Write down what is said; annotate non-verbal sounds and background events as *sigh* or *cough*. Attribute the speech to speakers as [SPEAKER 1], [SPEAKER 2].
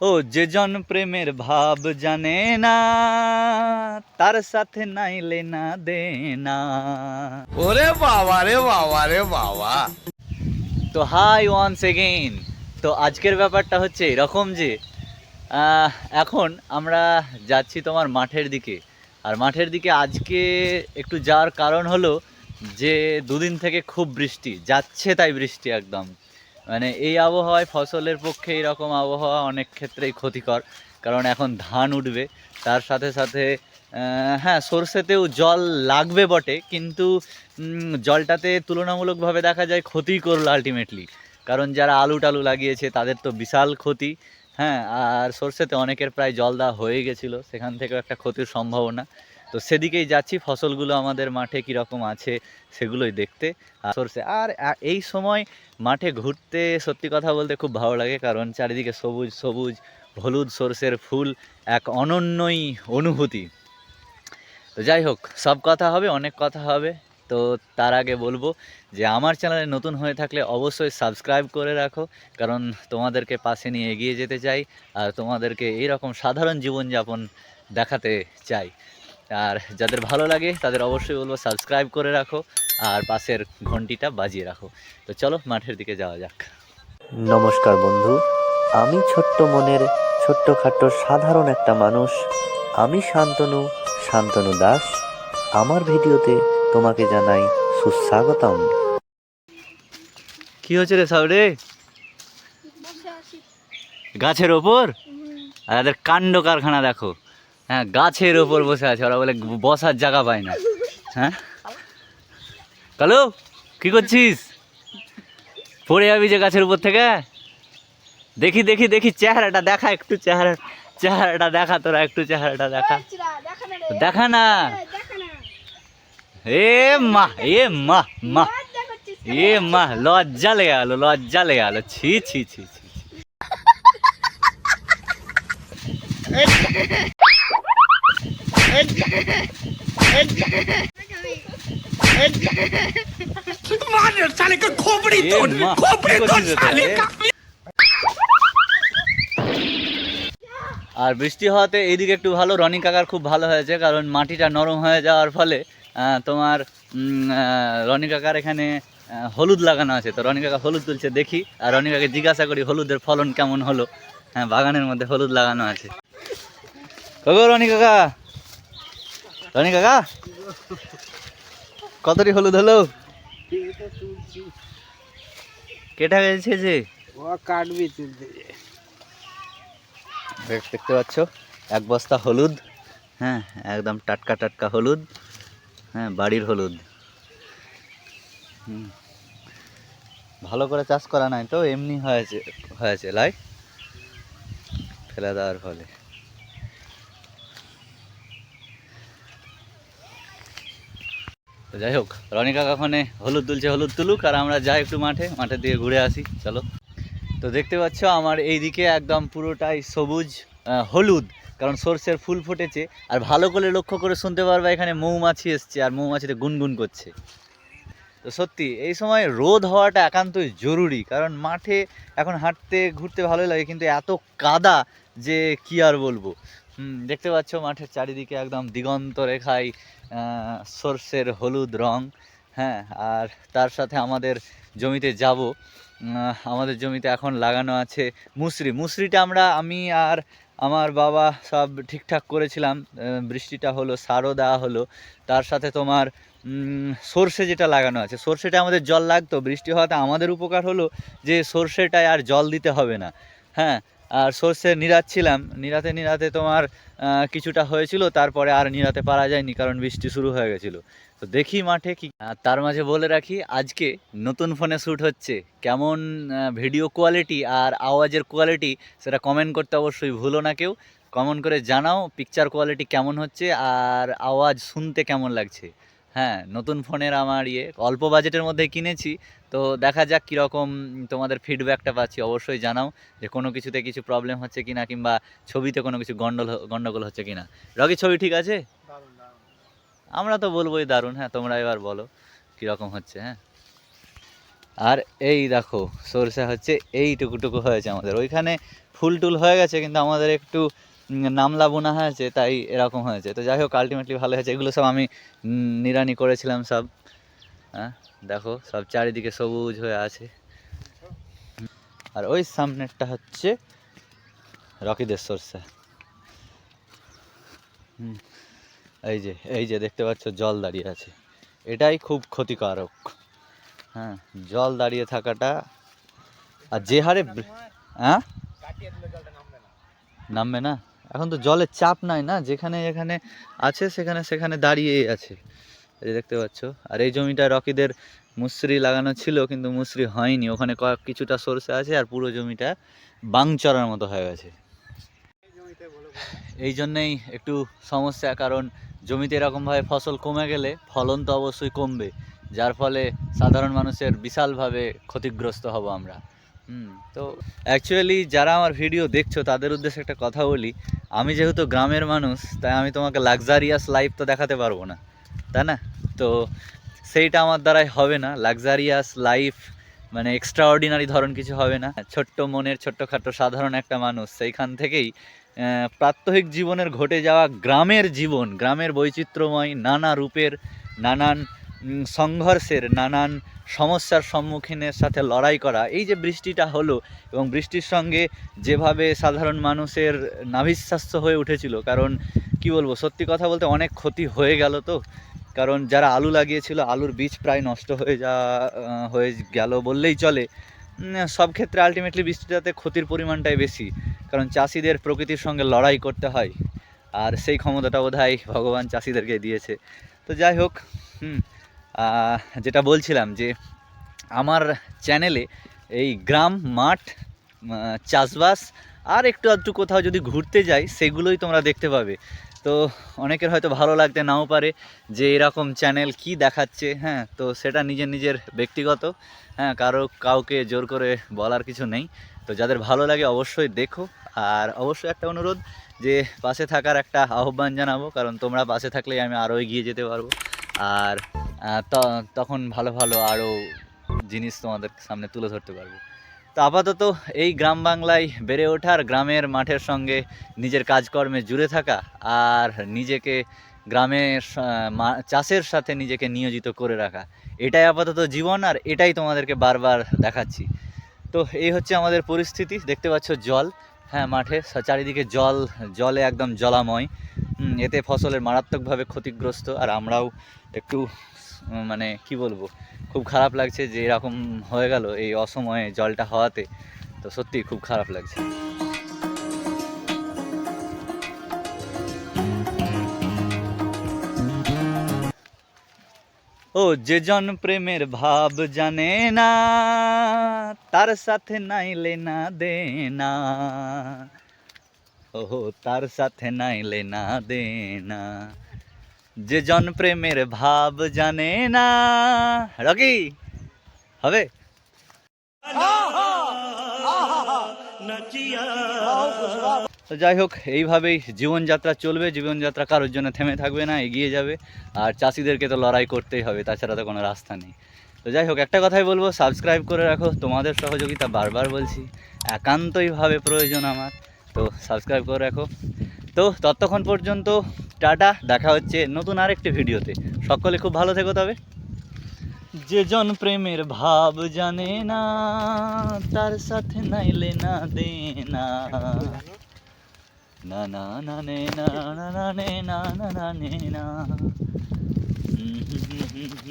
[SPEAKER 1] ও যে জন প্রেমের ভাব জানে না তার সাথে নাইলে না দেনা।
[SPEAKER 2] ওরে বাবা রে বাবা রে বাবা।
[SPEAKER 1] তো হাই ওয়ান্স এগেইন তো আজকের ব্যাপারটা হচ্ছে এরকম যে এখন আমরা যাচ্ছি তোমার মাঠের দিকে। আর মাঠের দিকে আজকে একটু যাওয়ার কারণ হলো যে দুদিন থেকে খুব বৃষ্টি যাচ্ছে তাই বৃষ্টি একদম। মানে এই আবহাওয়ায় ফসলের পক্ষে এরকম আবহাওয়া অনেক ক্ষেত্রেই ক্ষতিকর। কারণ এখন ধান উঠবে, তার সাথে সাথে হ্যাঁ সর্ষেতেও জল লাগবে বটে, কিন্তু জলটাতে তুলনামূলকভাবে দেখা যায় ক্ষতি করল আলটিমেটলি কারণ যারা আলু টালু লাগিয়েছে, তাদের তো বিশাল ক্ষতি। হ্যাঁ আর সর্ষেতে অনেকের প্রায় জল দেওয়া হয়ে গেছিল, সেখান থেকেও একটা ক্ষতির সম্ভাবনা। তো সেদিকেই যাচ্ছি, ফসলগুলো আমাদের মাঠে কীরকম আছে সেগুলোই দেখতে। সর্ষে, আর এই সময় মাঠে ঘুরতে সত্যি কথা বলতে খুব ভালো লাগে, কারণ চারিদিকে সবুজ সবুজ, হলুদ সর্ষের ফুল, এক অনন্যই অনুভূতি। তো যাই হোক, সব কথা হবে, অনেক কথা হবে। তো তার আগে বলব যে, আমার চ্যানেলে নতুন হয়ে থাকলে অবশ্যই সাবস্ক্রাইব করে রাখো, কারণ তোমাদেরকে পাশে নিয়ে এগিয়ে যেতে চাই, আর তোমাদেরকে এইরকম সাধারণ জীবনযাপন দেখাতে চাই। আর যাদের ভালো লাগে তাদের অবশ্যই বলব সাবস্ক্রাইব করে রাখো আর পাশের ঘন্টিটা বাজিয়ে রাখো। তো চলো মাঠের দিকে যাওয়া যাক।
[SPEAKER 3] নমস্কার বন্ধু আমি ছোট্ট মনের ছোট্টখাট্ট সাধারণ একটা মানুষ। আমি শান্তনু শান্তনু দাস। আমার ভিডিওতে তোমাকে জানাই সুস্বাগতম।
[SPEAKER 1] কি হচ্ছে রে সাউরে? গাছের ওপর? আর এদের কাণ্ড কারখানা দেখো। হ্যাঁ গাছের ওপর বসে আছে, ওরা বলে বসার জায়গা পায় না। হ্যাঁ? কালো, কি করছিস? পড়ে যাবি যে গাছের উপর থেকে? দেখি দেখি দেখি চেহারাটা দেখা একটু, চেহারা, চেহারাটা দেখা তোরা, একটু চেহারাটা দেখা। দেখা না। এ মা এ মা মা। এ মা, লজ্জা লেগে গেল, লজ্জা লেগে গেল। ছি ছি ছি ছি। *laughs*
[SPEAKER 2] मार साले का खोपड़ी
[SPEAKER 1] এ
[SPEAKER 2] तोड़
[SPEAKER 1] মা,
[SPEAKER 2] खोपड़ी
[SPEAKER 1] কি
[SPEAKER 2] तोड़
[SPEAKER 1] করছিস এটা?
[SPEAKER 2] साले
[SPEAKER 1] এ।
[SPEAKER 2] का
[SPEAKER 1] আর বৃষ্টি হওয়াতে এইদিকে একটু ভালো রনি কাকার খুব ভালো হয়েছে কারণ মাটিটা নরম হয়ে যাওয়ার ফলে আহ, তোমার উম, আহ, রনি কাকার এখানে আহ, হলুদ লাগানো আছে তো রনি কাকা হলুদ তুলছে দেখি আর রনি কাকে জিজ্ঞাসা করি হলুদের ফলন কেমন হলো হ্যাঁ বাগানের মধ্যে হলুদ লাগানো আছে কগো রনি কাকা রনি কাকা? কতটি হলুদ হলো? কেটা গেছে যে?
[SPEAKER 4] ও কাটবি তুলতে
[SPEAKER 1] দেখতে পাচ্ছ? এক বস্তা হলুদ হ্যাঁ একদম টাটকা টাটকা হলুদ হ্যাঁ বাড়ির হলুদ। হুম। ভালো করে চাষ করা নাই তো এমনি হয়েছে হয়েছে লাই। ফেলে দেওয়ার ফলে। যাই হোক, রনি কাকা ওখানে হলুদ তুলছে হলুদ তুলুক, আর আমরা যাই একটু মাঠে, মাঠের দিকে ঘুরে আসি, চলো। তো দেখতে পাচ্ছ আমার এই দিকে একদম পুরোটাই সবুজ হলুদ, কারণ সর্ষের ফুল ফুটেছে, আর ভালো করে লক্ষ্য করে শুনতে পারবে এখানে মৌমাছি এসছে, আর মৌমাছিতে গুনগুন করছে। তো সত্যি, এই সময় রোদ হওয়াটা একান্তই জরুরি, কারণ মাঠে এখন হাঁটতে, ঘুরতে ভালোই লাগে, কিন্তু এত কাদা যে কি আর বলব। দেখতে পাচ্ছ মাঠের চারিদিকে একদম দিগন্ত রেখায় সর্ষের হলুদ রং হ্যাঁ আর তার সাথে আমাদের জমিতে যাব। আমাদের জমিতে এখন লাগানো আছে মুসরি। মুসরিটা আমরা, আমি আর আমার বাবা সব ঠিকঠাক করেছিলাম। বৃষ্টিটা হলো, সারও দেওয়া হলো। তার সাথে তোমার সর্ষে যেটা লাগানো আছে। সর্ষেটা আমাদের জল লাগতো। বৃষ্টি হওয়াতে আমাদের উপকার হলো যে সর্ষেটায় আর জল দিতে হবে না। হ্যাঁ আর সর্ষে নিরাচ্ছিলাম নিরাতে নিরাতে তোমার কিছুটা হয়েছিল, তারপরে আর নিরাতে পারা যায়নি, কারণ বৃষ্টি শুরু হয়ে গেছিল। তো দেখি মাঠে কি। তার মাঝে বলে রাখি, আজকে নতুন ফোনে শ্যুট হচ্ছে। কেমন ভিডিও কোয়ালিটি আর আওয়াজের কোয়ালিটি সেটা কমেন্ট করতে অবশ্যই ভুলো না কেউ। কমেন্ট করে জানাও, পিকচার কোয়ালিটি কেমন হচ্ছে আর আওয়াজ শুনতে কেমন লাগছে। হ্যাঁ নতুন ফোনের আমার ইয়ে অল্প বাজেটের মধ্যে কিনেছি তো দেখা যাক কীরকম তোমাদের ফিডব্যাকটা পাচ্ছি। অবশ্যই জানাও যে কোনো কিছুতে কিছু প্রবলেম হচ্ছে কি না কিংবা ছবিতে কোনো কিছু গন্ডল গন্ডগোল হচ্ছে কি না রকি ছবি ঠিক আছে? আমরা তো বলবোই দারুণ হ্যাঁ তোমরা এবার বলো কীরকম হচ্ছে হ্যাঁ। আর এই দেখো সরষে হচ্ছে এইটুকুটুকু হয়েছে আমাদের। ওইখানে ফুল টুল হয়ে গেছে কিন্তু আমাদের একটু নামলা বোনা হয়েছে তাই এরকম হয়েছে। তো যাই হোক আলটিমেটলি ভালো হয়েছে। এগুলো সব আমি নিড়ানি করেছিলাম সব। হ্যাঁ দেখো সব চারিদিকে সবুজ হয়ে আছে। আর ওই সামনেরটা হচ্ছে রকিদের সরষে। হুম, এই যে এই যে দেখতে পাচ্ছ জল দাঁড়িয়ে আছে। এটাই খুব ক্ষতিকারক। হ্যাঁ জল দাঁড়িয়ে থাকাটা আর যে হারে হ্যাঁ? নামবে না? এখন তো জলের চাপ নাই না, যেখানে যেখানে আছে, সেখানে সেখানে দাঁড়িয়েই আছে। এই দেখতে পাচ্ছ, আর এই জমিটা রকিদের মুসরি লাগানো ছিল, কিন্তু মুসরি হয়নি। ওখানে কয়েক কিছুটা সরষে আছে, আর পুরো জমিটা বাংচরার মতো হয়ে গেছে। এই জন্যেই একটু সমস্যা, কারণ জমিতে এরকমভাবে ফসল কমে গেলে ফলন তো অবশ্যই কমবে। যার ফলে সাধারণ মানুষের বিশালভাবে ক্ষতিগ্রস্ত হব আমরা। হুম। তো অ্যাকচুয়ালি যারা আমার ভিডিও দেখছ, তাদের উদ্দেশ্যে একটা কথা বলি। আমি যেহেতু গ্রামের মানুষ, তাই আমি তোমাকে লাক্সারিয়াস লাইফ তো দেখাতে পারব না, তাই না? তো সেইটা আমার দ্বারাই হবে না। লাক্সারিয়াস লাইফ মানে এক্সট্রা অর্ডিনারি ধরন কিছু হবে না। ছোট্ট মনের ছোট্টখাটো সাধারণ একটা মানুষ, সেইখান থেকেই প্রাত্যহিক জীবনের ঘটে যাওয়া গ্রামের জীবন, গ্রামের বৈচিত্র্যময় নানা রূপের, নানান সংঘর্ষের নানান সমস্যার সম্মুখীনের সাথে লড়াই করা। এই যে বৃষ্টিটা হলো এবং বৃষ্টির সঙ্গে যেভাবে সাধারণ মানুষের নাভিশ্বাস্য হয়ে উঠেছিল, কারণ কি বলব, সত্যি কথা বলতে অনেক ক্ষতি হয়ে গেল তো। কারণ যারা আলু লাগিয়েছিল, আলুর বীজ প্রায় নষ্ট হয়ে যা হয়ে গেল বললেই চলে। সব ক্ষেত্রে আলটিমেটলি বৃষ্টিটাতে ক্ষতির পরিমাণটাই বেশি, কারণ চাষিদের প্রকৃতির সঙ্গে লড়াই করতে হয়। আর সেই ক্ষমতাটা বোধ হয় ভগবান চাষিদেরকে দিয়েছে। তো যাই হোক, হুম যেটা বলছিলাম যে আমার চ্যানেলে এই গ্রাম, মাঠ চাষবাস আর একটু আধটু কোথাও যদি ঘুরতে যাই, সেগুলোই তোমরা দেখতে পাবে। তো অনেকের হয়তো ভালো লাগতে নাও পারে যে এরকম চ্যানেল কি দেখাচ্ছে হ্যাঁ তো সেটা নিজের নিজের ব্যক্তিগত হ্যাঁ কারও কাউকে জোর করে বলার কিছু নেই। তো যাদের ভালো লাগে অবশ্যই দেখো। আর অবশ্যই একটা অনুরোধ যে পাশে থাকার একটা আহ্বান জানাব, কারণ তোমরা পাশে থাকলেই আমি আরও এগিয়ে যেতে পারব। আর তখন ভালো ভালো আরও জিনিস তোমাদের সামনে তুলে ধরতে পারব। তো আপাতত এই গ্রাম বাংলায় বেড়ে ওঠার, গ্রামের মাঠের সঙ্গে নিজের কাজকর্মে জুড়ে থাকা আর নিজেকে গ্রামের চাষের সাথে নিজেকে নিয়োজিত করে রাখা, এটাই আপাতত জীবন আর এটাই তোমাদেরকে বারবার দেখাচ্ছি। তো এই হচ্ছে আমাদের পরিস্থিতি, দেখতে পাচ্ছ জল। হ্যাঁ মাঠে চারিদিকে জল, জলে একদম জলাময়। এতে ফসলের মারাত্মকভাবে ক্ষতিগ্রস্ত আর আমরাও একটু মানে কি বলব, খুব খারাপ লাগছে যে এরকম হয়ে গেল এই অসময়ে জলটা হওয়াতে। তো সত্যি খুব খারাপ লাগছে। ও যে জন প্রেমের ভাব জানে না, তার সাথে নাইলে না দেনা। ও তার সাথে নাইলে না দেনা। যে জন প্রেমের ভাব জানে না। রকি, হবে? তো যাই হোক, এইভাবেই জীবনযাত্রা চলবে। জীবনযাত্রা কারোর জন্য থেমে থাকবে না, এগিয়ে যাবে। আর চাষিদেরকে তো লড়াই করতেই হবে, তাছাড়া তো কোনো রাস্তা নেই। তো যাই হোক, একটা কথাই বলব সাবস্ক্রাইব করে রাখো। তোমাদের সহযোগিতা বারবার বলছি একান্তইভাবে প্রয়োজন আমার। তো সাবস্ক্রাইব করে রাখো। তো ততক্ষণ পর্যন্ত টাটা, দেখা হচ্ছে নতুন আরেকটি ভিডিওতে। সকলে খুব ভালো থেকো তবে। যে জন প্রেমের ভাব জানে না, তার সাথে নাইলে না দে না না না না, নে, না না না, নে, না না না, নে।